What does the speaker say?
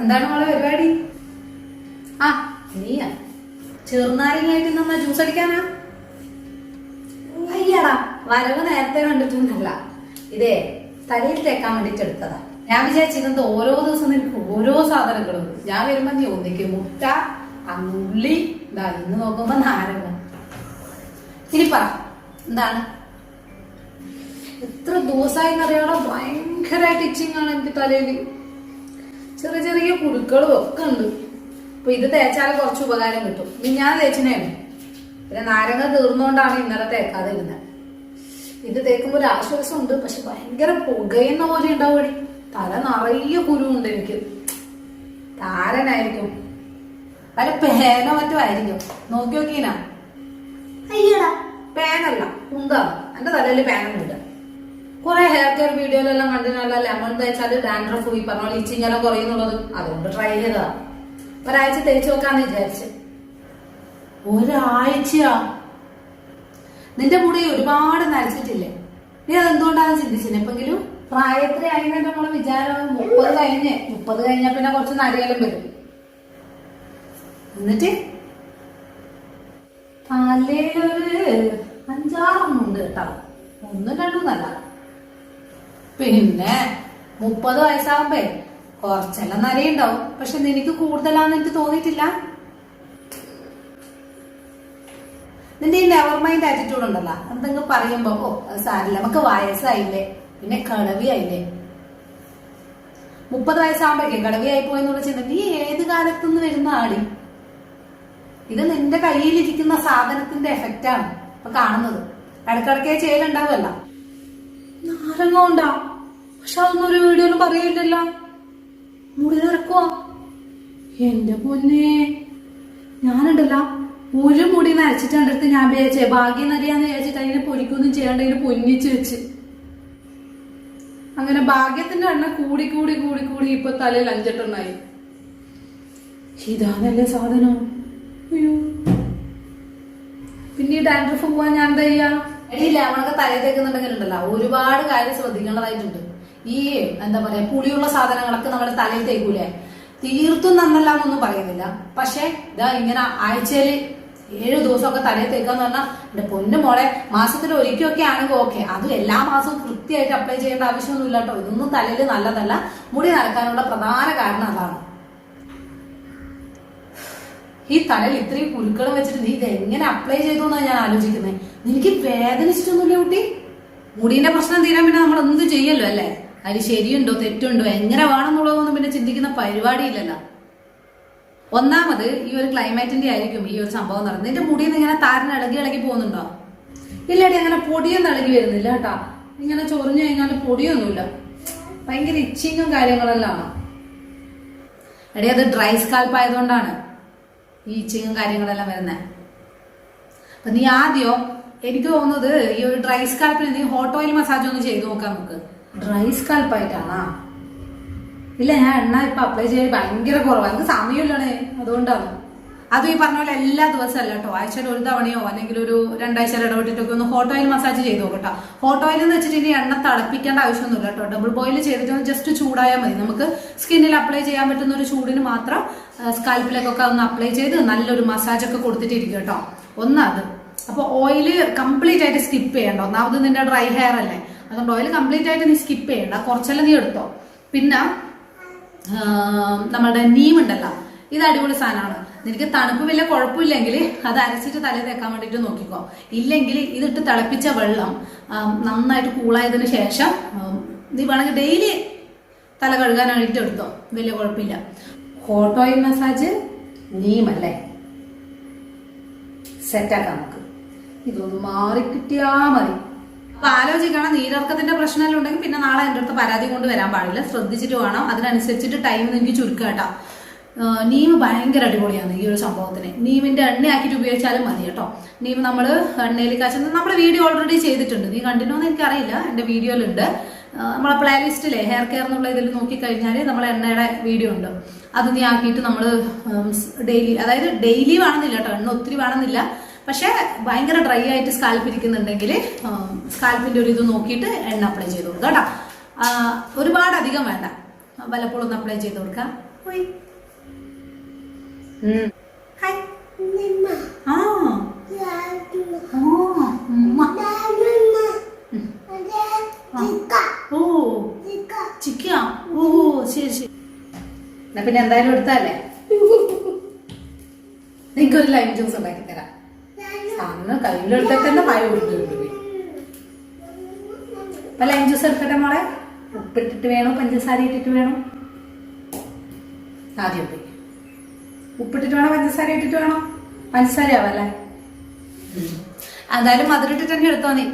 എന്താണ് മോളെ പരിപാടി? ആ നീയാ ചെറുനാരങ്ങയായിട്ട് നമ്മ ജ്യൂസ് അടിക്കാനാ? അയ്യടാ വരവ് നേരത്തെ കണ്ടിട്ടൊന്നല്ല ഇതേ തലയിൽ തേക്കാൻ വേണ്ടിട്ട് എടുത്തതാ. ഞാൻ വിചാരിച്ചിരുന്നത് ഓരോ ദിവസം നിനക്ക് ഓരോ സാധനങ്ങളും ഞാൻ വരുമ്പോ നീ ഒന്നിക്കും മുട്ട അങ്ങുള്ളി ഇതാ ഇന്ന് നോക്കുമ്പോ നാരങ്ങ. ഇനി പറ എന്താണ്? എത്ര ദിവസമായി എന്നറിയാളോ ഭയങ്കരമായിട്ട് ഇച്ചിങ് ആണ് എനിക്ക് തലയിൽ. ചെറിയ ചെറിയ കുരുക്കളും ഒക്കെ ഉണ്ട്. അപ്പൊ ഇത് തേച്ചാൽ കുറച്ച് ഉപകാരം കിട്ടും. ഇനി ഞാൻ തേച്ചിനാണ്. പിന്നെ നാരങ്ങ തീർന്നുകൊണ്ടാണ് ഇന്നലെ തേക്കാതെ ഇരുന്നത് ഇത് തേക്കുമ്പോൾ ഒരു ആശ്വാസം ഉണ്ട് പക്ഷെ ഭയങ്കര പുകയുന്ന പോലെ ഉണ്ടാവും തല നിറയെ കുരുവുണ്ട് എനിക്ക്. താരനായിരിക്കും. വല്ല പേന മറ്റോ ആയിരിക്കും. നോക്കി നോക്കീനാ അയ്യടാ. പേനല്ല കുന്താണ് എന്റെ തലയിൽ പേനൊന്നുമില്ല. കുറെ ഹെയർ കെയർ വീഡിയോയിലെല്ലാം കണ്ടിട്ടുള്ള ലെമൺ തേച്ചാൽ ഡാൻഡ്രഫ് ഈ പറഞ്ഞ പോലെ ഇച്ചിങ്ങെല്ലാം കുറയുന്നുള്ളത്. അതുകൊണ്ട് ട്രൈ ചെയ്തതാ. ഒരാഴ്ച തേച്ച് നോക്കാന്ന് വിചാരിച്ച്. ഒരാഴ്ചയാ? നിന്റെ മുടി ഒരുപാട് നരച്ചിട്ടില്ലേ നീ അതെന്തുകൊണ്ടാണ് ചിന്തിച്ചില്ല എപ്പെങ്കിലും പ്രായത്തിൽ ആയിട്ട് നമ്മളെ വിചാരം മുപ്പത് കഴിഞ്ഞ് മുപ്പത് കഴിഞ്ഞ പിന്നെ കുറച്ച് നരയാലും വരും. എന്നിട്ട്? തലയിലൊരു അഞ്ചാറെണ്ണം ഉണ്ട് കേട്ടോ. ഒന്നും രണ്ടും നല്ല പിന്നെ മുപ്പത് വയസ്സാകുമ്പേ കുറച്ചെല്ലാം നരയുണ്ടാവും പക്ഷെ നിനക്ക് കൂടുതലാന്ന് എനിക്ക് തോന്നിയിട്ടില്ല. നിന്റെ ഈ നെവർ മൈൻഡ് ആറ്റിറ്റ്യൂഡ് ഉണ്ടല്ലോ. എന്തെങ്കിലും പറയുമ്പോ ഓ അത് സാരില്ല നമുക്ക് വയസ്സായില്ലേ? പിന്നെ കടവിയായില്ലേ മുപ്പത് വയസ്സാകുമ്പോഴേക്കും കടവിയായി പോയെന്നുള്ള ചിന്ത. നീ ഏത് കാലത്തുനിന്ന് വരുന്ന ആടി ഇത് നിന്റെ കയ്യിലിരിക്കുന്ന സാധനത്തിന്റെ എഫക്റ്റാണ് ഇപ്പൊ കാണുന്നത്. ഇടക്കിടക്കേ ചെയ്യലുണ്ടാവുമല്ല. നാരങ്ങ ഉണ്ടാ പക്ഷെ അതൊന്നും ഒരു വീഡിയോയിലും പറയില്ലല്ലോ. മുടി നിറക്കുക എന്റെ പൊന്നെ. ഞാനുണ്ടല്ല ഒരു മുടി നരച്ചിട്ടുണ്ടെടുത്ത് ഞാൻ വിചാരിച്ചേ ഭാഗ്യം നരിയാന്ന് വിചാരിച്ചിട്ട് അതിനെ പൊരിക്കൊന്നും ചെയ്യാണ്ട് അതിനെ പൊന്നിച്ച് വെച്ച്. അങ്ങനെ ഭാഗ്യത്തിന്റെ എണ്ണ കൂടി കൂടി കൂടി കൂടി ഇപ്പൊ തലയിൽ അഞ്ചെട്ടെണ്ണായി. ഇതാണല്ലേ സാധനം. അയ്യോ. പിന്നെ ഈ ഡാൻഡ്രഫ് പോവാൻ ഞാൻ എന്താ ചെയ്യാ? എടീ ലെമണൊക്കെ തലയിൽ തേക്കുന്നുണ്ടെങ്കിലുണ്ടല്ലോ ഒരുപാട് കാര്യം ശ്രദ്ധിക്കേണ്ടതായിട്ടുണ്ട്. ഈ എന്താ പറയാ പുളിയുള്ള സാധനങ്ങളൊക്കെ നമ്മുടെ തലയിൽ തേക്കൂലേ? തീർത്തും നന്നല്ല എന്നൊന്നും പറയുന്നില്ല. പക്ഷെ ഇതാ ഇങ്ങനെ ആഴ്ചയിൽ ഏഴു ദിവസമൊക്കെ തലയിൽ തേക്കാന്ന് പറഞ്ഞാൽ എന്റെ പൊന്നു മോളെ മാസത്തിൽ ഒരിക്കലൊക്കെ ആണെങ്കിൽ ഓക്കെ. അത് എല്ലാ മാസവും കൃത്യമായിട്ട് അപ്ലൈ ചെയ്യേണ്ട ആവശ്യമൊന്നുമില്ല കേട്ടോ ഇതൊന്നും തലയിൽ നല്ലതല്ല. മുടി നടക്കാനുള്ള പ്രധാന കാരണം അതാണ്. ഈ തലയിൽ ഇത്രയും കുരുക്കളും വെച്ചിട്ട് നീ ഇതെങ്ങനെ അപ്ലൈ ചെയ്തു എന്നാണ് ഞാൻ ആലോചിക്കുന്നത് നിനക്ക് വേദനിച്ചിട്ടൊന്നുമില്ല കുട്ടി? മുടീന്റെ പ്രശ്നം തീരാൻ പിന്നെ നമ്മൾ എന്ത് ചെയ്യല്ലോ അല്ലേ? അതിന് ശരിയുണ്ടോ തെറ്റുണ്ടോ എങ്ങനെ വേണമെന്നുള്ളതൊന്നും പിന്നെ ചിന്തിക്കുന്ന പരിപാടിയില്ലല്ലോ. ഒന്നാമത് ഈ ഒരു ക്ലൈമറ്റിന്റെ ആയിരിക്കും ഈ ഒരു സംഭവം നടന്നത്. നിന്റെ മുടിയിൽ നിന്ന് ഇങ്ങനെ താരൻ ഇളകി ഇളകി പോകുന്നുണ്ടോ? ഇല്ലാടി അങ്ങനെ പൊടിയൊന്നും ഇളകി വരുന്നില്ല കേട്ടാ. ഇങ്ങനെ ചൊറിഞ്ഞു കഴിഞ്ഞാൽ പൊടിയൊന്നുമില്ല. ഭയങ്കര ഇച്ചിങ്ങും കാര്യങ്ങളെല്ലാം എടി അത് ഡ്രൈ സ്കാൽപ്പ് ആയതുകൊണ്ടാണ്. ഈ കാര്യങ്ങളെല്ലാം വരുന്നത് അപ്പൊ നീ ആദ്യം എനിക്ക് തോന്നുന്നത് ഈ ഒരു ഡ്രൈ സ്കാൽപ്പിന് നീ ഹോട്ട് ഓയിൽ മസാജ് ഒന്ന് ചെയ്ത് നോക്കാം നമുക്ക്. ഡ്രൈ സ്കാൽപ്പ് ആയിട്ടാണോ ഇല്ല ഞാൻ എണ്ണ ഇപ്പൊ അപ്ലൈ ചെയ്യാൻ ഭയങ്കര കുറവാണ് എനിക്ക് സമയമില്ലണേ അതുകൊണ്ടാണ്. അതും ഈ പറഞ്ഞ പോലെ എല്ലാ ദിവസവും അല്ല കേട്ടോ. ആഴ്ചയിൽ ഒരു തവണയോ അല്ലെങ്കിൽ ഒരു രണ്ടാഴ്ച ഇടപെട്ടിട്ടൊക്കെ ഒന്ന് ഹോട്ട് ഓയിൽ മസാജ് ചെയ്ത് നോക്കട്ടോ ഹോട്ട് ഓയിൽ എന്ന് വെച്ചിട്ട് ഇനി എണ്ണ തിളപ്പിക്കേണ്ട ആവശ്യമൊന്നുമില്ല കേട്ടോ. ഡബിൾ ബോയിൽ ചെയ്തിട്ട് ജസ്റ്റ് ചൂടായാൽ മതി. നമുക്ക് സ്കിന്നിൽ അപ്ലൈ ചെയ്യാൻ പറ്റുന്ന ഒരു ചൂടിന് മാത്രം സ്കാൽപ്പിലേക്കൊക്കെ ഒന്ന് അപ്ലൈ ചെയ്ത് നല്ലൊരു മസാജ് ഒക്കെ കൊടുത്തിട്ടിരിക്കും കേട്ടോ. ഒന്നത് അപ്പൊ ഓയിൽ കംപ്ലീറ്റ് ആയിട്ട് സ്കിപ്പ് ചെയ്യണ്ട. ഒന്നാമത് നിന്റെ ഡ്രൈ ഹെയർ അല്ലേ? അതുകൊണ്ട് ഓയിൽ കംപ്ലീറ്റ് ആയിട്ട് നീ സ്കിപ്പ് ചെയ്യണ്ട. കുറച്ചെല്ലാം നീ എടുത്തോ. പിന്നെ നമ്മുടെ നീം ഉണ്ടല്ലോ. ഇത് അടിപൊളി സാധനമാണ്. നിനക്ക് തണുപ്പ് വല്ല കുഴപ്പമില്ലെങ്കിൽ അത് അരച്ചിട്ട് തലയിൽ തേക്കാൻ വേണ്ടിട്ട് നോക്കിക്കോ. ഇല്ലെങ്കിൽ ഇതിട്ട് തിളപ്പിച്ച വെള്ളം നന്നായിട്ട് കൂളായതിന് ശേഷം നീ വേണമെങ്കിൽ ഡെയിലി തല കഴുകാനായിട്ട് എടുത്തോ. വലിയ കുഴപ്പമില്ല. ഹോട്ട് ഓയിൽ മസാജ് നീമല്ലേ സെറ്റാക്കാം നമുക്ക്. ഇതൊന്ന് മാറി കിട്ടിയാ മതി. അപ്പൊ ആലോചിക്കണം നീരിറക്കത്തിന്റെ പ്രശ്നമെല്ലാം ഉണ്ടെങ്കിൽ പിന്നെ നാളെ എന്റെ അടുത്ത് പരാതി കൊണ്ട് വരാൻ പാടില്ല. ശ്രദ്ധിച്ചിട്ട് വേണം. അതിനനുസരിച്ചിട്ട് ടൈം നിങ്ങൾക്ക് ചുരുക്കാം കേട്ടോ നീം ഭയങ്കര അടിപൊളിയാണ് ഈ ഒരു സംഭവത്തിന്. നീമിന്റെ എണ്ണയാക്കിയിട്ട് ഉപയോഗിച്ചാലും മതി കേട്ടോ. നീം നമ്മൾ എണ്ണയിൽ കാച്ച നമ്മുടെ വീഡിയോ ഓൾറെഡി ചെയ്തിട്ടുണ്ട്. നീ കണ്ടിന്യൂ എന്ന് എനിക്കറിയില്ല. എന്റെ വീഡിയോയിലുണ്ട്. നമ്മളെ പ്ലേലിസ്റ്റിലെ ഹെയർ കെയർ എന്നുള്ള ഇതിൽ നോക്കിക്കഴിഞ്ഞാൽ നമ്മളെ എണ്ണയുടെ വീഡിയോ ഉണ്ട്. അത് നീ ആക്കിയിട്ട് നമ്മൾ ഡെയിലി അതായത് ഡെയിലി വേണമെന്നില്ല കേട്ടോ. എണ്ണ ഒത്തിരി വേണമെന്നില്ല. പക്ഷേ ഭയങ്കര ഡ്രൈ ആയിട്ട് സ്കാൽപ്പ് ഇരിക്കുന്നുണ്ടെങ്കിൽ സ്കാൽപ്പിന്റെ ഒരു ഇത് നോക്കിയിട്ട് എണ്ണ അപ്ലൈ ചെയ്ത് കൊടുക്കുക കേട്ടോ. ഒരുപാടധികം വേണ്ട. വല്ലപ്പോഴും ഒന്ന് അപ്ലൈ ചെയ്ത് കൊടുക്കാം പോയി ഹായ് ഉമ്മ. ഓ ചിക്കാ ഓ ശരി ശരി എന്നാ പിന്നെ എന്തായാലും എടുത്താലേ നിങ്ങൾക്ക് ഒരു ലൈം ജ്യൂസ് ഉണ്ടാക്കി തരാം അന്ന് കയ്യിലെടുത്താൽ തന്നെ പായ കൊടുത്തു പോയി അപ്പൊ ലൈം ജ്യൂസ് എടുക്കട്ടെ മോളെ ഉപ്പിട്ടിട്ട് വേണോ പഞ്ചസാര ഇട്ടിട്ട് വേണോ ആദ്യം പോയി ഉപ്പിട്ടിട്ട് വേണോ പഞ്ചസാര ഇട്ടിട്ട് വേണോ? പഞ്ചസാര ആവല്ലേ എന്തായാലും മധുരം ഇട്ടിട്ട് തന്നെ എടുത്തോ നീ